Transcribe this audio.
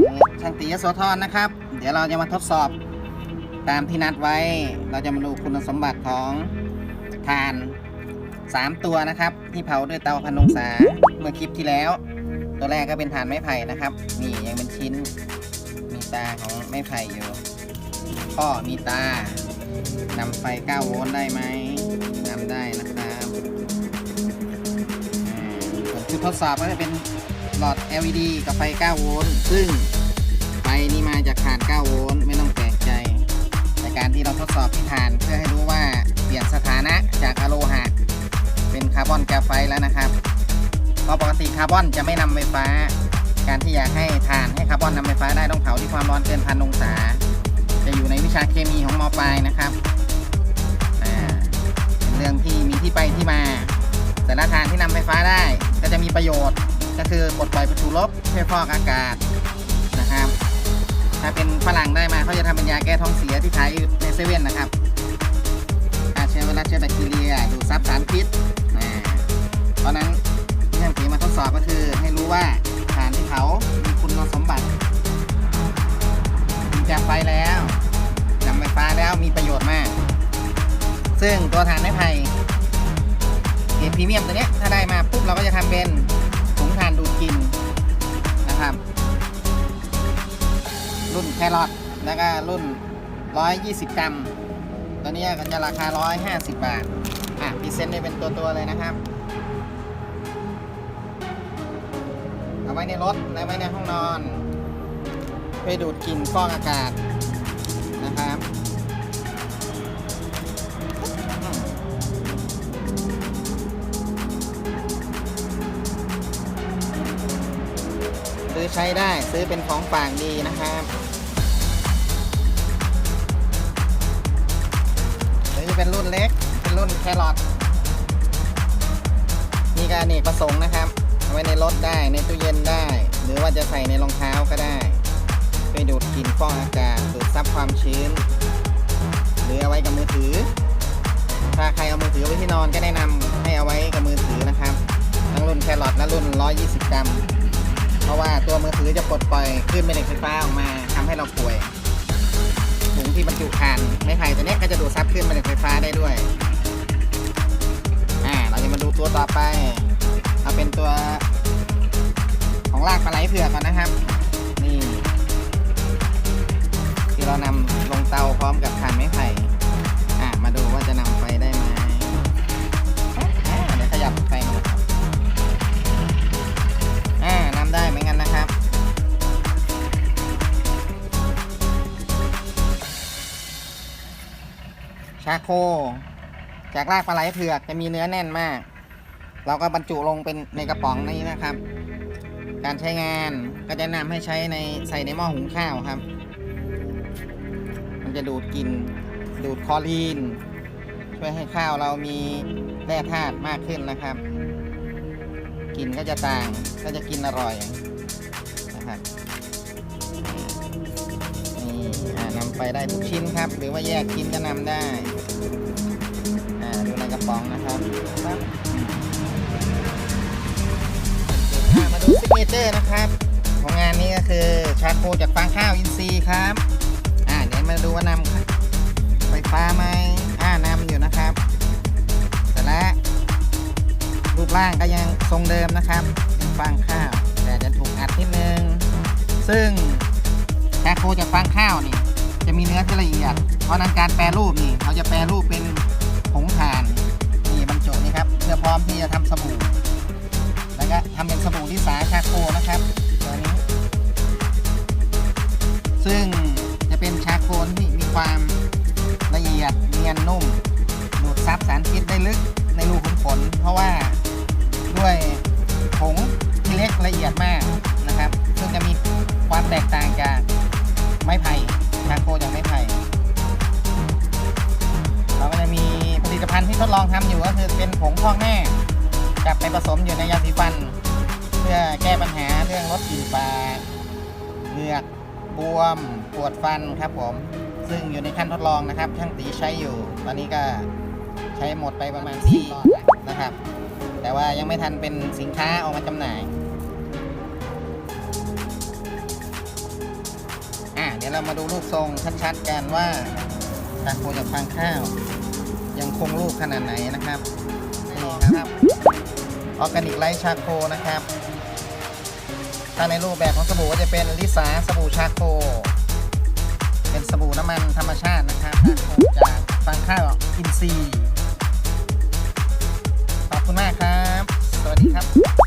นี้ช่างตียโสธรนะครับ เดี๋ยวเราจะมาทดสอบตามที่นัดไว้ เราจะมาดูคุณสมบัติของถ่าน 3 ตัวนะครับ ที่เผาด้วยเตาพันองศาเมื่อคลิปที่แล้ว ตัวแรกก็เป็นถ่านไม้ไผ่นะครับ นี่ยังเป็นชิ้น มีตาของไม้ไผ่อยู่ข้อมีตานำไฟ 9 โวลต์ได้ไหมนำได้นะครับอ่าส่วนชุดทดสอบก็จะเป็น ลอด LED กับไฟ 9 โวลต์ ซึ่งไฟนี้มาจากถ่าน 9 โวลต์ ไม่ต้องแปลกใจ ในการที่เราทดสอบที่ถ่านเพื่อให้รู้ว่าเปลี่ยนสถานะจากอะโลหะ เป็นคาร์บอนแกรไฟแล้วนะครับเพราะปกติคาร์บอนจะไม่นำไฟฟ้า การที่อยากให้ถ่านให้คาร์บอนนำไฟฟ้าได้ต้องเผาที่ความร้อนเกินพันองศา จะอยู่ในวิชาเคมีของมอปลายนะครับเป็นเรื่องที่มีที่ไปที่มา แต่ละถ่านที่นำไฟฟ้าได้ก็จะมีประโยชน์ ก็คือปลดปล่อยประจุลบช่วยฟอกอากาศนะครับ ถ้าเป็นฝรั่งได้มาเขาจะทำเป็นยาแก้ท้องเสียที่ขายในเซเว่นนะครับฆ่าเชื้อไวรัสเชื้อแบคทีเรียดูดซับสารพิษอ่าเพราะนั้นที่ทานผีมาทดสอบก็คือให้รู้ว่าฐานที่เขามีคุณสมบัติจากไฟแล้วนำไฟฟ้าแล้วมีประโยชน์มาก ซึ่งตัวฐานไม้ไผ่เกรดพรีเมียมตัวเนี้ยถ้าได้มาปุ๊บเราก็จะทำเป็น กินนะครับ รุ่นแครอทแล้วก็รุ่น 120 กรัม ตัวนี้ก็จะราคา 150 บาท อะพรีเซนต์ได้เป็นตัวๆเลยนะครับ เอาไว้ในรถและไว้ในห้องนอนเพื่อดูดกลิ่นฟอกอากาศนะครับ ซื้อใช้ได้ซื้อเป็นของฝากดีนะครับหรือจะเป็นรุ่นเล็ก เป็นรุ่นแครอทมีการเนกประสงค์นะครับเอาไว้ในรถได้ในตู้เย็นได้ หรือว่าจะใส่ในรองเท้าก็ได้ ไปดูดกลิ่นฟอกอากาศดูดซับความชื้น หรือเอาไว้กับมือถือ ถ้าใครเอามือถือไว้ที่นอนก็แนะนำให้เอาไว้กับมือถือนะครับ ทั้งรุ่นแครอทและรุ่น 120 กรัม เพราะว่าตัวมือถือจะปลดปล่อยคลื่นแม่เหล็กไฟฟ้าออกมาทำให้เราป่วยถุงที่บรรจุถ่านไม้ไผ่ตัวเนี้ยก็จะดูดซับคลื่นแม่เหล็กไฟฟ้าได้ด้วยอ่าเราจะมาดูตัวต่อไป เอาเป็นตัวของรากปลาไหลเผือกก่อนนะครับ นี่ ที่เรานำลงเตาพ ชาโค จากรากปลาไหลเผือกจะมีเนื้อแน่นมาก เราก็บรรจุลงเป็นในกระป๋องนี้นะครับ การใช้งานก็จะนำให้ใช้ในใส่ในหม้อหุงข้าวครับ มันจะดูดกลิ่นดูดคอรีน ช่วยให้ข้าวเรามีแร่ธาตุมากขึ้นนะครับกลิ่นก็จะต่างก็จะกินอร่อยนะครับ ไปได้ทุกชิ้นครับ หรือว่าแยกกินก็นำได้ อ่าดูในกระป๋องนะครับครับมาดูซิกเนเจอร์นะครับ ของงานนี้ก็คือชาร์โคจากฟางข้าวอินทรีครับ อ่าเดี๋ยวมาดูว่านำไฟฟ้าไหมอ่านำอยู่นะครับแต่ละรูปร่างก็ยังทรงเดิมนะครับเป็นฟางข้าว แต่จะถูกอัดนิดนึง ซึ่งชาโคจากฟางข้าวนี่ จะมีเนื้อที่ละเอียด เพราะนั้นการแปรรูปนี่เขาจะแปรรูปเป็นผงถ่านนี่บรรจุนี่ครับเพื่อพร้อมที่จะทำสบู่แล้วก็ทำเป็นสบู่ที่สาชาโคนะครับตัวนี้ ซึ่งจะเป็นชาโคนที่มีความละเอียดเนียนนุ่มดูดซับสารพิษได้ลึกในรูขุมขนเพราะว่าด้วยผงที่เล็กละเอียดมากนะครับ ซึ่งจะมีความแตกต่างจาก ที่ทดลองทำอยู่ก็คือเป็นผงพอกหน้าจับไปผสมอยู่ในยาสีฟัน เพื่อแก้ปัญหาเรื่องลดกลิ่นปากเหงือกบวมปวดฟันครับผม ซึ่งอยู่ในขั้นทดลองนะครับช่างตีใช้อยู่ ตอนนี้ก็ใช้หมดไปประมาณ4รอบนะครับ แต่ว่ายังไม่ทันเป็นสินค้าออกมาจำหน่ายเดี๋ยวเรามาดูรูปทรงชัดๆกันว่าชาโคจากฟางข้าว ยังคงรูปขนาดไหนนะครับนี่ครับออร์แกนิกไลท์ชาโคนะครับ ถ้าในรูปแบบของสบู่ก็จะเป็นลิสาสบู่ชาโค เป็นสบู่น้ำมันธรรมชาตินะครับชาโคจากฟางข้าวอินทรีย์ขอบคุณมากครับ สวัสดีครับ